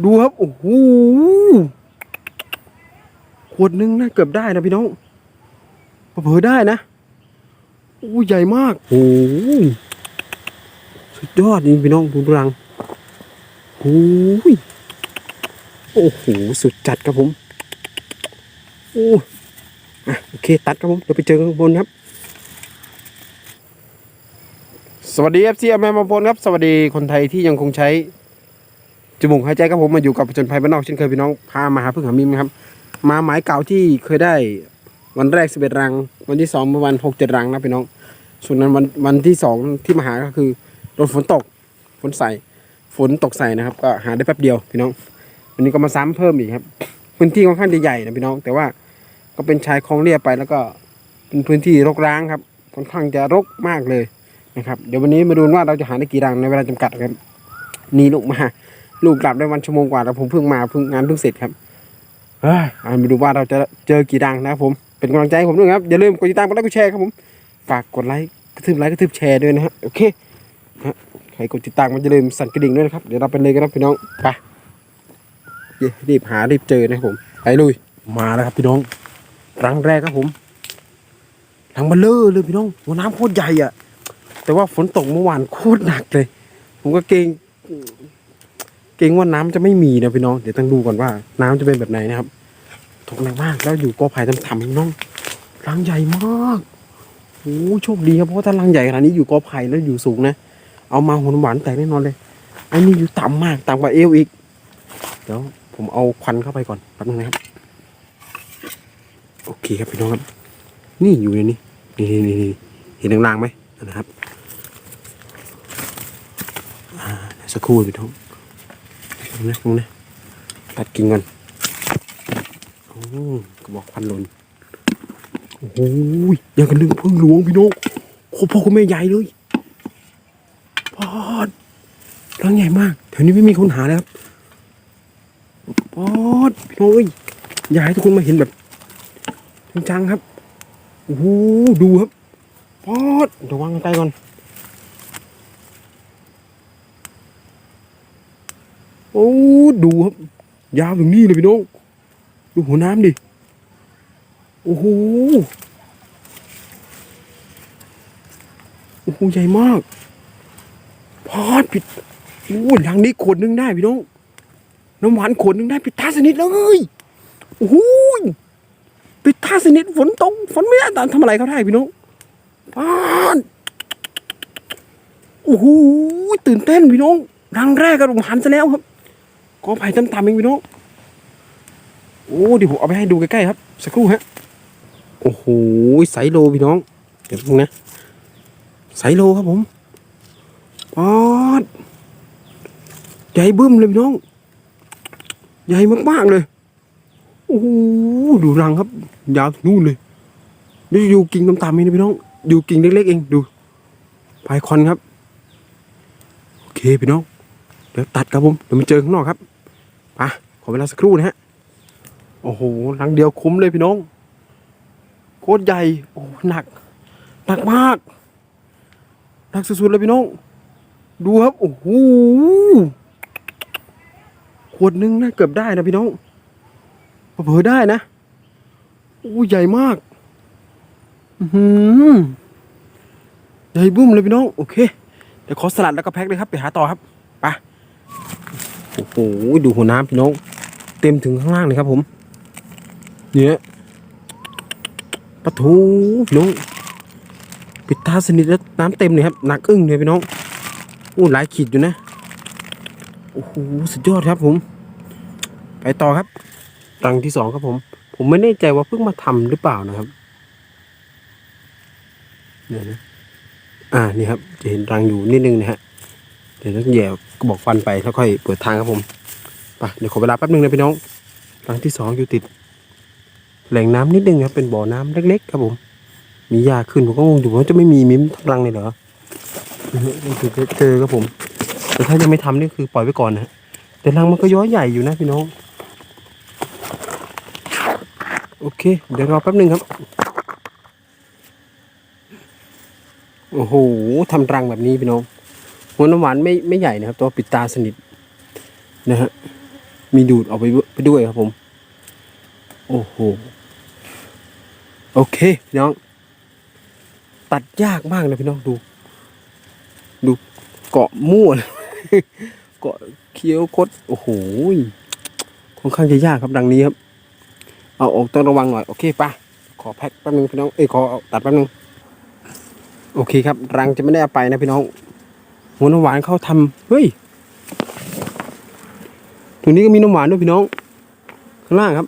ดูครับ โอ้โหขวดหนึงนะเกือบได้นะพี่น้องเผลอๆได้นะโอ้ใหญ่มากโอ้โหสุดยอดจริงพี่น้องดูรังโอ้ยโอ้โหสุดจัดครับผมโอ้อะโอเคตัดครับผมเดี๋ยวไปเจอกันข้างบนครับ สวัสดีเอฟซีแมมาพลครับ สวัสดีคนไทยที่ยังคงใช้ จมูกหายใจครับผมมาอยู่กับผจญภัยบ้านนอกเช่นเคยพี่น้องพามาหาพึ่งหามิมครับ มาหมายเก่าที่เคยได้วันแรกสิบเอ็ดรัง วันที่สองประมาณหกเจ็ดรังนะพี่น้อง ส่วนนั้นวันวันที่สองที่มาหาก็คือโดนฝนตกฝนใส่ฝนตกใส่นะครับ ก็หาได้แป๊บเดียวพี่น้องวันนี้ก็มาซ้ำเพิ่มอีกครับ พื้นที่ค่อนข้างใหญ่นะพี่น้อง แต่ว่าก็เป็นชายคลองเรียบไปแล้วก็เป็นพื้นที่รกร้างครับค่อนข้างจะรกมากเลยนะครับ เดี๋ยววันนี้มาดูว่าเราจะหาได้กี่รังในเวลาจำกัดครับนี่ลูกมา ลูกกลับได้วันชั่วโมงกว่าแล้วผมเพิ่งมาเพิ่งงานเพิ่งเสร็จครับเฮ้ยเอามาดูว่าเราจะเจอกี่ดังนะครับผมเป็นกำลังใจให้ผมด้วยครับอย่าลืมกดติดตามกดไลค์กดแชร์ครับผมฝากกดไลค์กระทืบไลค์กระทืบแชร์ด้วยนะฮะโอเคนะฮะใครกดติดตามมันอย่าลืมสั่นกระดิ่งด้วยนะครับเดี๋ยวเราไปเลยกันนะพี่น้องไปเย้รีบหารีบเจอนะครับผมไปลุยมาแล้วครับพี่น้องรังแรกครับผมรังเบลเลอร์เลยพี่น้องหัวน้ำโคตรใหญ่อะแต่ว่าฝนตกเมื่อวานโคตรหนักเลย ผมก็เกรง เกรงว่าน้ำจะไม่มีนะพี่น้อง เดี๋ยวต้องดูก่อนว่า น้ำจะเป็นแบบไหนนะครับตกหนักมากแล้วอยู่กอไผ่ต่ำๆพี่น้องรังใหญ่มากโอ้โชคดีครับเพราะว่าถ้ารังใหญ่ขนาดนี้อยู่กอไผ่แล้วอยู่สูงนะเอามาหวานหวานแตกแน่นอนเลยอันนี้อยู่ต่ำมากต่ำกว่าเอวอีกเดี๋ยวผมเอาควันเข้าไปก่อนแป๊บนึงนะครับ โอเคครับพี่น้องครับ นี่อยู่ในนี้นี่นี่นี่เห็นลางๆไหมนะครับอ่าสักครู่พี่น้อง นี้ตรงนี้ตัดกิ่งก่อนโอ้กระบอกควันหล่นโอ้โหยังกันลึงพึ่งหลวงพี่น้องโคพ่อคุณแม่ใหญ่เลยปอดรังใหญ่มากแถวนี้ไม่มีคนหาเลยครับปอดพี่น้องเอ้ยอยากให้ทุกคนมาเห็นแบบจังๆครับโอ้โหดูครับปอดเดี๋ยววางใกล้ก่อน โอ้ ดูครับ ยาวถึงนี่เลยพี่น้องดูหัวน้ำดิ โอ้โห โอ้โห ใหญ่มาก พอดผิดโอ้ยลังนี้ขวดนึงได้พี่น้อง น้ำหวานขวดนึงได้ปิดท่าสนิทเลยโอ้โหปิดท่าสนิทฝนตกฝนไม่ได้ตามทำอะไรเขาได้พี่น้องพอดโอ้โห ตื่นเต้นพี่น้องรังแรกกระดมหันซะแล้วครับ กอไผ่ต่ำๆเองพี่น้องโอ้เดี๋ยวผมเอาไปให้ดูใกล้ๆครับ สักครู่ฮะโอ้โหไซโลพี่น้อง เดี๋ยวดูนะไซโลครับผมปอดใหญ่บึ้มเลยพี่น้อง ใหญ่มากๆเลยโอ้โหดูรังครับ ยาวนู่นเลยนี่อยู่กิ่งต่ำๆเองนะพี่น้องอยู่กิ่งเล็กๆเองดูพายคอนครับ โอเคพี่น้อง เดี๋ยวตัดครับผม เดี๋ยวมาเจอข้างนอกครับ ไปขอเวลาสักครู่นะฮะ โอ้โหหลังเดียวคุ้มเลยพี่น้อง โคตรใหญ่ โอ้หนัก หนักมาก หนักสุดๆเลยพี่น้อง ดูครับ โอ้โห ขวดหนึงนะเกือบได้นะพี่น้องเผลอได้นะ โอ้ใหญ่มาก อือหือใหญ่บุ้มเลยพี่น้อง โอเค เดี๋ยวขอสลัดแล้วก็แพ็คเลยครับ ไปหาต่อครับ โอ้โหดูหัวน้ำพี่น้อง เต็มถึงข้างล่างเลยครับผม เนี่ยปะทูพี่น้อง ปิดตาสนิทแล้วน้ำเต็มเลยครับหนักอึ้งเลยพี่น้องอู้หลายขีดอยู่นะโอ้โหสุดยอดครับผม ไปต่อครับรังที่สองครับผม ผมไม่แน่ใจว่าเพิ่งมาทำหรือเปล่านะครับเนี่ยนะอ่านี่ครับ จะเห็นรังอยู่นิดนึงนะฮะ เดี๋ยวต้องแย่กระบอกฟันไปแล้วค่อยเปิดทางครับผมไปเดี๋ยวขอเวลาแป๊บนึงนะพี่น้องหลังที่สองอยู่ติด แหล่งน้ำนิดนึงครับเป็นบ่อน้ำเล็ก ๆ ครับผม มีหญ้าขึ้นผมก็งงอยู่ว่าจะไม่มีมิ้มทั้งรังเลยเหรอนี่คือเจอครับผม แต่ถ้ายังไม่ทำนี่คือปล่อยไว้ก่อนนะแต่รังมันก็ย้อยใหญ่อยู่นะพี่น้องโอเค เดี๋ยวรอแป๊บนึงครับโอ้โหทำรังแบบนี้พี่น้อง หัวน้ำหวานไม่ไม่ใหญ่นะครับ ตัวปิดตาสนิทนะฮะมีดูดออกไปไปด้วยครับผม โอ้โห โอเคพี่น้อง ตัดยากมากนะพี่น้องดู ดูเกาะมั่วเลยเกาะเคี้ยวคดโอ้โหค่อนข้างจะยากครับดังนี้ครับ เอาออกต้องระวังหน่อย โอเคปะขอแพ็คแป๊บนึงพี่น้องเอ้ยขอตัดแป๊บนึงโอเคครับ รังจะไม่ได้เอาไปนะพี่น้อง หัวน้ำหวานเขาทำเฮ้ยตรงนี้ก็มีน้ำหวานด้วยพี่น้อง ข้างล่างครับ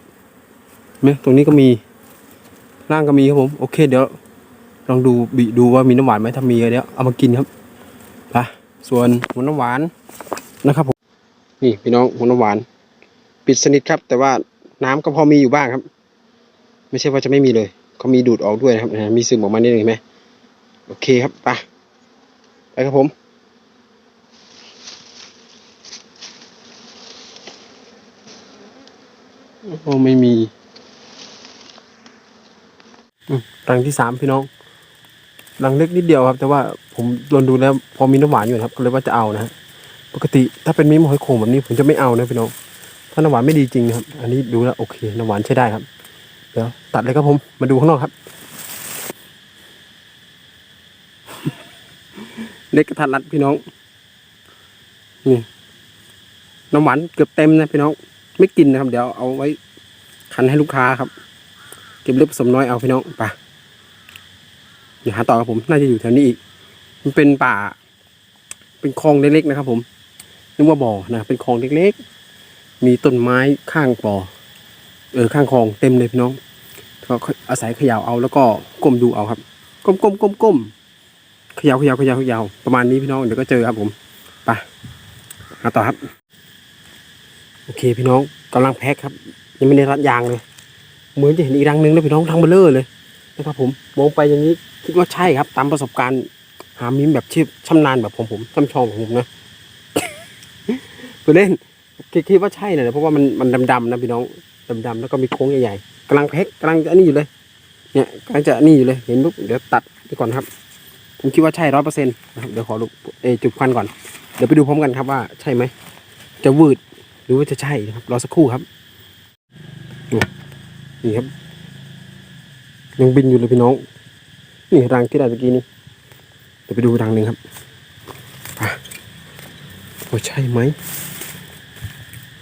เห็นไหมตรงนี้ก็มีล่างก็มีครับผม โอเค เดี๋ยวลองดูบีดูว่ามีน้ำหวานไหมถ้ามีเดี๋ยวเอามากินครับไปส่วนหัวน้ำหวานนะครับผมนี่พี่น้องหัวน้ำหวาน ปิดสนิทครับ แต่ว่าน้ำก็พอมีอยู่บ้างครับ ไม่ใช่ว่าจะไม่มีเลยเขามีดูดออกด้วยนะครับมีซึมออกมานิดนึงเห็นไหมโอเคครับไปไปครับผม โอ้ไม่มีรังที่สามพี่น้องรังเล็กนิดเดียวครับ แต่ว่าผมลองดูแล้ว พอมีน้ำหวานอยู่ครับ ก็เลยว่าจะเอานะฮะปกติถ้าเป็นมีมหอยโข่งแบบนี้ผมจะไม่เอานะพี่น้องถ้าน้ำหวานไม่ดีจริงนะครับ อันนี้ดูแล้วโอเคน้ำหวานใช้ได้ครับ เดี๋ยวตัดเลยครับผมมาดูข้างนอกครับเล็กกระทัดรัดพี่น้องนี่น้ำหวานเกือบเต็มนะพี่น้อง ไม่กินนะครับ เดี๋ยวเอาไว้คันให้ลูกค้าครับ เก็บเล็กผสมน้อยเอาพี่น้องไปเดี๋ยวหาต่อครับผมน่าจะอยู่แถวนี้อีก มันเป็นป่า เป็นคลองเล็กๆนะครับ ผมนึกว่าบ่อนะเป็นคลองเล็กๆ มีต้นไม้ข้างบ่อเออข้างคลองเต็มเลยพี่น้องก็อาศัยเขย่าเอาแล้วก็ก้มดูเอาครับ ก้มก้มก้มก้มเขย่าเขย่าเขย่าเขย่าประมาณนี้พี่น้องเดี๋ยวก็เจอครับผมไปหาต่อครับ โอเคพี่น้องกำลังแพ็คครับ ยังไม่ได้รัดยางเลย เหมือนจะเห็นอีกรังหนึ่งนะพี่น้องทางเบลเลอร์เลยนะครับผมมองไปอย่างนี้คิดว่าใช่ครับ ตามประสบการณ์ หามิมแบบชิบชำนาญแบบผมผมช่ำชองของผมนะไปเล่นคิดคิดว่าใช่นะเพราะว่ามันมันดำๆนะพี่น้องดำๆแล้วก็มีโค้งใหญ่ๆกำลังแพ็คกำลังจะนนี้อยู่เลย เนี่ยกำลังจะนนี้อยู่เลยเห็นปุ๊บเดี๋ยวตัดไปก่อนครับ ผมคิดว่าใช่ร้อยเปอร์เซ็นต์นะครับเดี๋ยวขอดูเอจุดควันก่อนเดี๋ยวไปดูพร้อมกันครับว่าใช่ไหมจะวืด หรือว่าจะใช่นะครับ รอสักครู่ครับนี่ครับ ยังบินอยู่เลยพี่น้อง นี่รังที่ได้เมื่อกี้นี้เดี๋ยวไปดูรังหนึ่งครับว่าใช่ไหม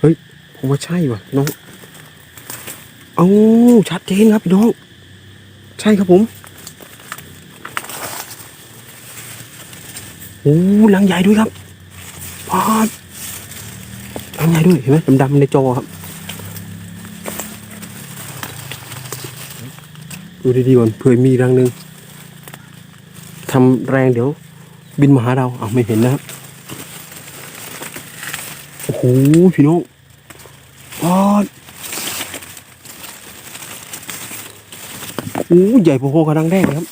เฮ้ยผมว่าใช่ว่ะน้องเอาชัดเจนครับพี่น้อง ใช่ครับผมโอ้รังใหญ่ด้วยครับพอด รังใหญ่ด้วยเห็นไหมดำๆในจอครับ ดูดีๆก่อนเผื่อมีรังหนึ่งทำแรงเดี๋ยว บินมาหาเราเอาไม่เห็นนะครับ โอ้โหพี่น้องปอดโอ้ใหญ่พอๆกับรังแรกครับ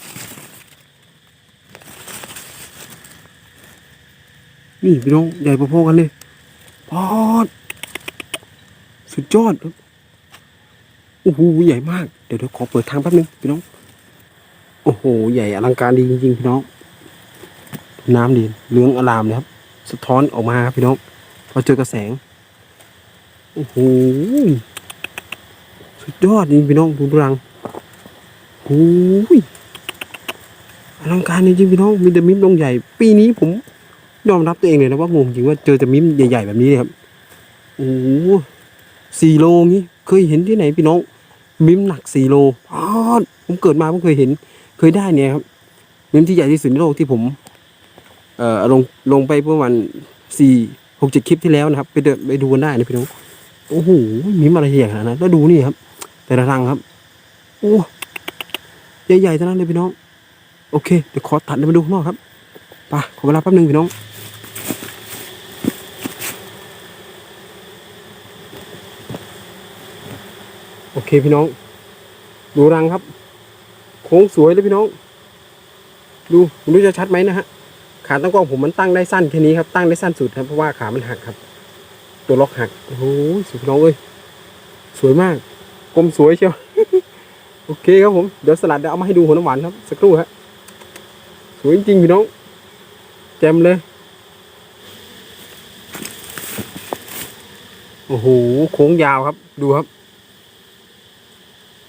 นี่พี่น้องใหญ่พอๆกันเลย ปอด สุดยอดครับโอ้โหใหญ่มาก เดี๋ยวเดี๋ยวขอเปิดทางแป๊บนึงพี่น้อง โอ้โห ใหญ่อลังการดีจริงๆพี่น้อง น้ำดีเหลืองอลามเลยครับ สะท้อนออกมาครับพี่น้องพอเจอกระแสง โอ้โห สุดยอดจริงพี่น้องดูรังโอ้ยอลังการจริงๆพี่น้อง มีแต่มิมลงใหญ่ ปีนี้ผม ยอมรับตัวเองเลยนะว่างงจริงว่าเจอแต่มิ้มใหญ่ๆแบบนี้ครับโอ้โหสี่โลงี้เคยเห็นที่ไหนพี่น้อง มิ้มหนักสี่โลอ๋อผมเกิดมาเพิ่งเคยเห็น เคยได้เนี่ยครับ มิ้มที่ใหญ่ที่สุดในโลกที่ผม เอ่อลงลงไปเมื่อวันสี่หกเจ็ดคลิปที่แล้วนะครับ ไปเดินไปดูกันได้นะพี่น้องโอ้โหมิมอะไรใหญ่ขนาดนั้นแล้วดูนี่ครับ แต่ละรังครับโอ้ใหญ่ๆทั้งนั้นเลยพี่น้อง โอเคเดี๋ยวขอตัดมาดูข้างนอกครับไปขอเวลาแป๊บนึงพี่น้อง โอเคพี่น้อง ดูรังครับ โค้งสวยเลยพี่น้อง ดูรู้จะชัดไหมนะฮะขาตั้งกล้องผมมันตั้งได้สั้นแค่นี้ครับตั้งได้สั้นสุดครับเพราะว่าขามันหักครับ ตัวล็อกหักโอ้โหสุดพี่น้องเอ้ยสวยมากกลมสวยเชียวโอเคครับผมเดี๋ยวสลัดเดี๋ยวเอามาให้ดูหัวน้ำหวานครับ สักครู่ฮะสวยจริงพี่น้องแจ่มเลยโอ้โหโค้งยาวครับดูครับ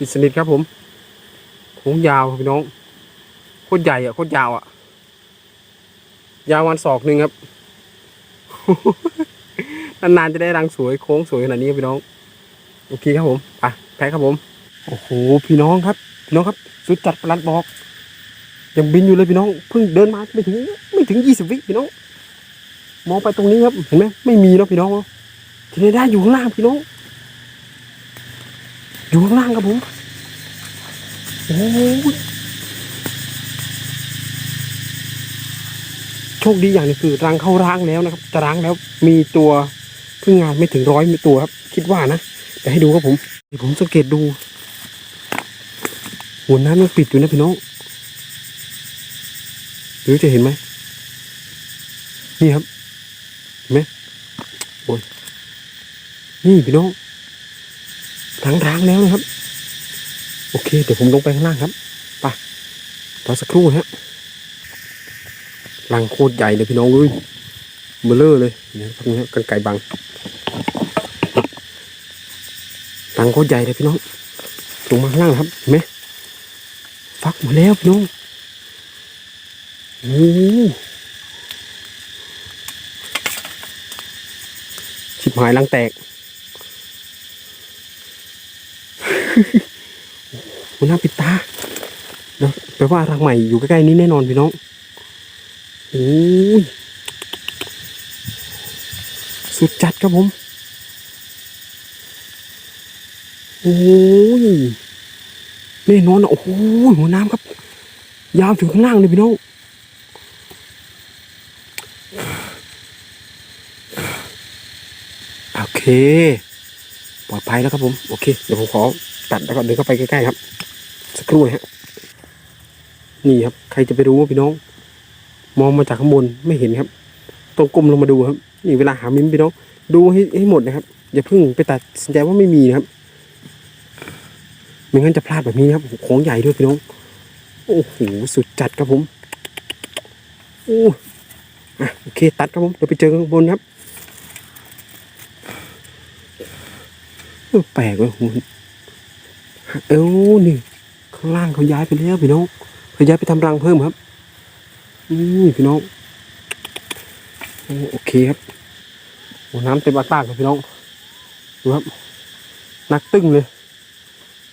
ปิดสนิทครับผมโค้งยาวพี่น้องโคตรใหญ่อะโคตรยาวอะ ยาววันศอกหนึ่งครับนานๆจะได้รังสวยโค้งสวยขนาดนี้ครับพี่น้อง โอเคครับผมไปแพ็ครับผม โอ้โหพี่น้องครับพี่น้องครับ สุดจัดประหลัดบอกยังบินอยู่เลยพี่น้องเพิ่งเดินมาไม่ถึงไม่ถึงยี่สิบวิพี่น้อง มองไปตรงนี้ครับเห็นไหมไม่มีแล้วพี่น้องทีนี้ได้อยู่ข้างล่างพี่น้อง อยู่ข้างล่างครับผมโอ้ยโชคดีอย่างนึงคือรังเข้าร้างแล้วนะครับ จะร้างแล้วมีตัวพึ่งงานไม่ถึงร้อยมีตัวครับ คิดว่านะเดี๋ยวให้ดูครับผมเดี๋ยวผมสังเกตดูหัวน้ำยังปิดอยู่นะพี่น้องหรือจะเห็นไหมนี่ครับเห็นไหมโอ้ยนี่พี่น้อง ร้างๆแล้วนะครับ โอเค เดี๋ยวผมลงไปข้างล่างครับไปรอสักครู่ฮะรังโคตรใหญ่เลยพี่น้องเลยเบลเลอร์เลยเนี่ยพักนี้กันไก่บังรังโคตรใหญ่เลยพี่น้องลงมาข้างล่างครับเห็นไหมฟักหมาแล้วพี่น้องโอ้หชิบหายรังแตก มันน่าปิดตาเนาะแปลว่ารังใหม่อยู่ใกล้ๆนี้แน่นอนพี่น้องโอ้ยสุดจัดครับผมโอ้ยแน่นอนอะโอ้โหหัวน้ำครับ ยาวถึงข้างล่างเลยพี่น้องโอเค ปลอดภัยแล้วครับผม โอเค เดี๋ยวผมขอ ตัดแล้วก็เดินเข้าไปใกล้ๆครับ สักครู่นะฮะนี่ครับ ใครจะไปรู้ว่าพี่น้อง มองมาจากข้างบนไม่เห็นครับต้องก้มลงมาดูครับ นี่เวลาหามิ้นพี่น้อง ดูให้ให้หมดนะครับ อย่าเพิ่งไปตัดสินใจว่าไม่มีนะครับไม่งั้นจะพลาดแบบนี้ครับของใหญ่ด้วยพี่น้อง โอ้โหสุดจัดครับผมโอ้อะโอเคตัดครับผมเดี๋ยวไปเจอข้างบนครับแปลกเลยคุณ เอ้านี่ข้างล่างเขาย้ายไปแล้วพี่น้องเขาย้ายไปทำรังเพิ่มครับนี่พี่น้องโอเคครับโอ้น้ำเต็มอากาศเลยพี่น้องดูครับนักตึ้งเลย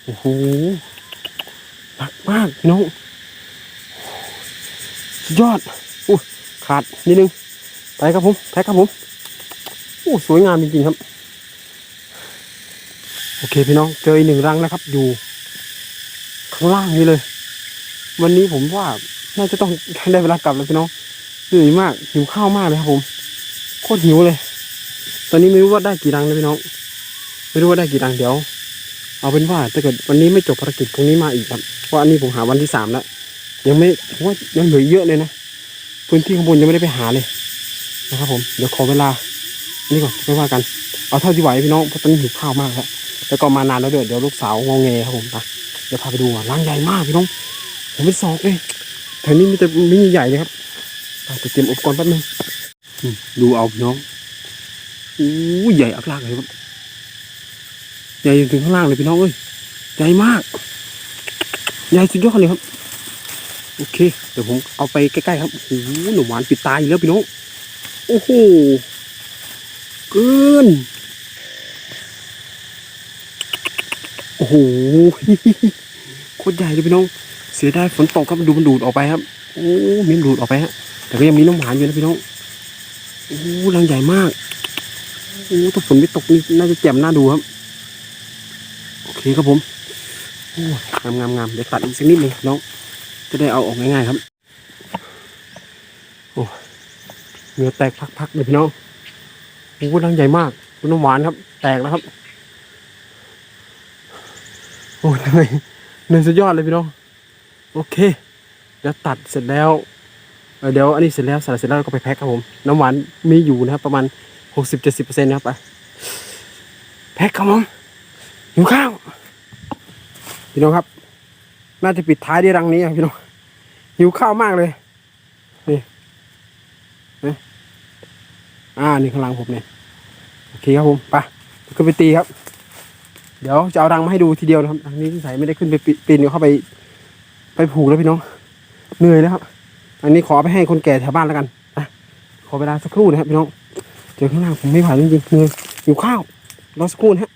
โอ้โหหนักมากพี่น้องยอดอู้ขาดนิดนึงไปครับผมแพ็คครับผมโอ้สวยงามจริงๆครับ โอเคพี่น้องเจออีกหนึ่งรังแล้วครับ อยู่ข้างล่างนี้เลย วันนี้ผมว่าน่าจะต้องได้เวลากลับแล้วพี่น้องเหนื่อยมากหิวข้าวมากเลยครับผมโคตรหิวเลย ตอนนี้ไม่รู้ว่าได้กี่รังนะพี่น้อง ไม่รู้ว่าได้กี่รังเดี๋ยว เอาเป็นว่าถ้าเกิดวันนี้ไม่จบภารกิจพรุ่งนี้มาอีกครับเพราะอันนี้ผมหาวันที่สามแล้วยังไม่ผมว่ายังเหลือเยอะเลยนะพื้นที่ข้างบนยังไม่ได้ไปหาเลยนะครับผมเดี๋ยวขอเวลา นี่ก่อนไม่ว่ากัน เอาเท่าที่ไหวพี่น้องเพราะตอนนี้หิวข้าวมากแล้ว แล้วก็มานานแล้วด้วยเดี๋ยวลูกสาวงอแงครับผมไปเดี๋ยวพาไปดูอะร้านใหญ่มากพี่น้อง ผมเป็นศอกเลยแถวนี้มีแต่มินิใหญ่เลยครับไปเตรียมอุปกรณ์แป๊บนึงดูเอาพี่น้องอู้ใหญ่อักลากเลยครับใหญ่ถึงข้างล่างเลยพี่น้องเอ้ยใหญ่มาก ใหญ่สุดยอดเลยครับ โอเค เดี๋ยวผมเอาไปใกล้ๆครับโอ้โหหนุ่มหวานปิดตาอยู่แล้วพี่น้อง โอ้โห เกิน โอ้โหโคตรใหญ่เลยพี่น้อง เสียดายฝนตกครับดูมันดูดออกไปครับ โอ้มีมันดูดออกไปฮะ แต่ก็ยังมีน้ำหวานอยู่นะพี่น้อง โอ้รังใหญ่มาก โอ้ถ้าฝนไม่ตกนี่น่าจะแจ่มน่าดูครับ โอเคครับผม โอ้งามงามงามเดี๋ยวตัดอีกสักนิดหนึงน้อง จะได้เอาออกง่ายๆครับ โอ้เหงื่อแตกพักๆเลยพี่น้อง โอ้รังใหญ่มากน้ำหวานครับ แตกแล้วครับ โอ้เหนื่อยเหนื่อยสุดยอดเลยพี่น้อง โอเค เดี๋ยวตัดเสร็จแล้ว เดี๋ยวอันนี้เสร็จแล้วสลัดเสร็จแล้วก็ไปแพ็คครับผม น้ำหวานมีอยู่นะครับ ประมาณหกสิบเจ็ดสิบเปอร์เซ็นต์นะครับไปแพ็คครับผมหิวข้าวพี่น้องครับ น่าจะปิดท้ายด้วยรังนี้ครับพี่น้องหิวข้าวมากเลยนี่นี่อ่านี่ข้างหลังผมเนี่ยโอเคครับผมไปขึ้นไปตีครับ เดี๋ยวจะเอารังมาให้ดูทีเดียวนะครับอันนี้สงสัยไม่ได้ขึ้นไปปีนเข้าไป ไปผูกแล้วพี่น้องเหนื่อยแล้วครับอันนี้ขอไปให้คนแก่แถวบ้านแล้วกันนะขอเวลาสักครู่นะครับพี่น้องเจอข้างล่างผมไม่ไหวจริงๆเหนื่อยหิวข้าวรอสักครู่นะฮะ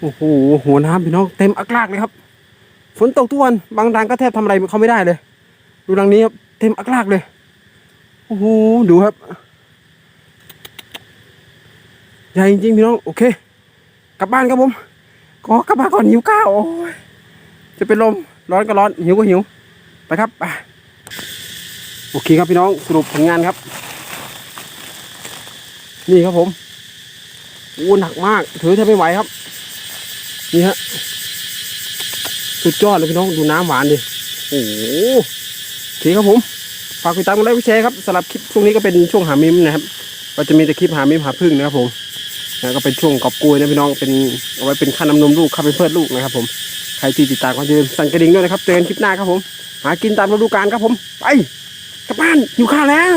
โอ้โหหัวน้ำพี่น้องเต็มอักลากเลยครับ ฝนตกทุกวันบางรังก็แทบทำอะไรเขาไม่ได้เลย ดูรังนี้ครับเต็มอักลากเลยโอ้โหดูครับใหญ่จริงๆพี่น้องโอเค กลับบ้านครับผมขอกลับบ้านก่อนหิวข้าวโอ้ยจะเป็นลมร้อนก็ร้อนหิวก็หิวไปครับโอเคครับพี่น้องสรุปผลงานครับ นี่ครับผมโอ้หนักมาก ถือแทบไม่ไหวครับ นี่ฮะสุดยอดเลยพี่น้องดูน้ำหวานดิโอ้โหโอเครับผมฝากติดตามกันไลค์กดแชร์ครับสำหรับคลิปช่วงนี้ก็เป็นช่วงหามิมนะครับก็จะมีแต่คลิปหามิมหาพึ่งนะครับผม นะก็เป็นช่วงกอบกุยนะพี่น้องเป็นเอาไว้เป็นค่านำนมลูกค่าไปเพื่อลูกนะครับผมใครที่ติดตามก็อย่าลืมสั่นกระดิ่งด้วยนะครับเจอกันคลิปหน้าครับผม หากินตามฤดูกาลครับผม ไปกลับบ้านอยู่ข้าวแล้ว